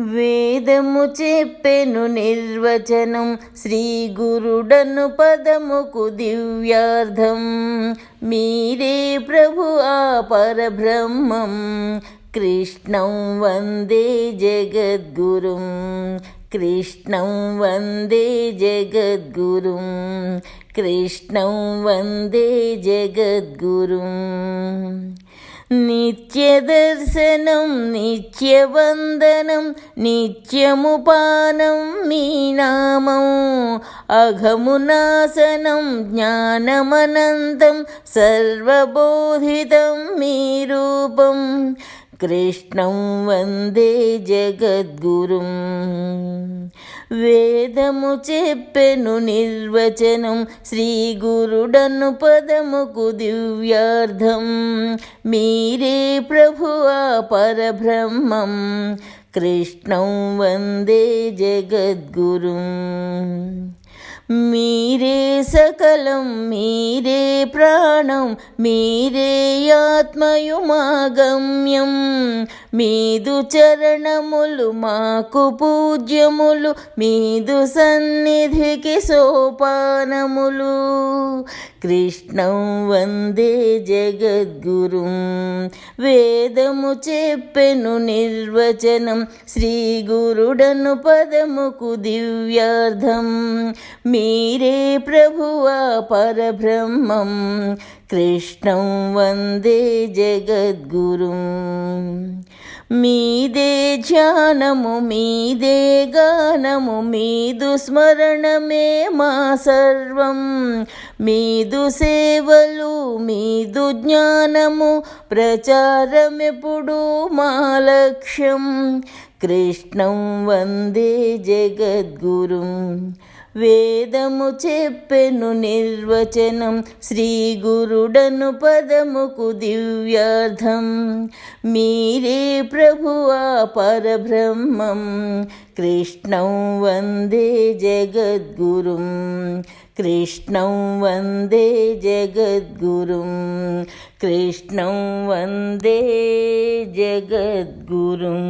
వేదము చెప్పెను నిర్వచనం శ్రీ గురుడను పదముకు దివ్యార్థం. మీరే ప్రభు ఆ పరబ్రహ్మం. కృష్ణం వందే జగద్గురుం. కృష్ణం వందే జగద్గురుం. కృష్ణం వందే జగద్గురుం. నిత్యదర్శనం నిత్యవందనం నిత్యము పానం మీ నామం అఘమునాశనం జ్ఞానమనంతం సర్వబోధితం మీ రూపం కృష్ణం వందే జగద్గురుం. వేదము చెప్పెను నిర్వచనం శ్రీ గురుడను పదముకు దివ్యార్థం. మీరే ప్రభువా పరబ్రహ్మం. కృష్ణం వందే జగద్గురుం. మీరే సకలం మీరే ప్రాణం మీరే ఆత్మయు మీదు చరణములు మాకు పూజ్యములు మీదు సన్నిధికి సోపానములు. కృష్ణం వందే జగద్గురుం. వేదము చెప్పెను నిర్వచనం శ్రీ గురుడను పదముకు దివ్యార్థం. మీరే ప్రభువా పరబ్రహ్మం కృష్ణం వందే జగద్గురుం. మీదే ధ్యానము మీదే గానము మీదు స్మరణమే మా సర్వం. మీదు సేవలు మీదు జ్ఞానము ప్రచారమెప్పుడు మా లక్ష్యం. కృష్ణం వందే జగద్గురుం. వేదము చెప్పెను నిర్వచనం శ్రీ గురుడను పదముకు దివ్యార్థం. మీరే ప్రభువా పరబ్రహ్మం. కృష్ణం వందే జగద్గురుం. కృష్ణం వందే జగద్గురుం. కృష్ణం వందే జగద్గురుం.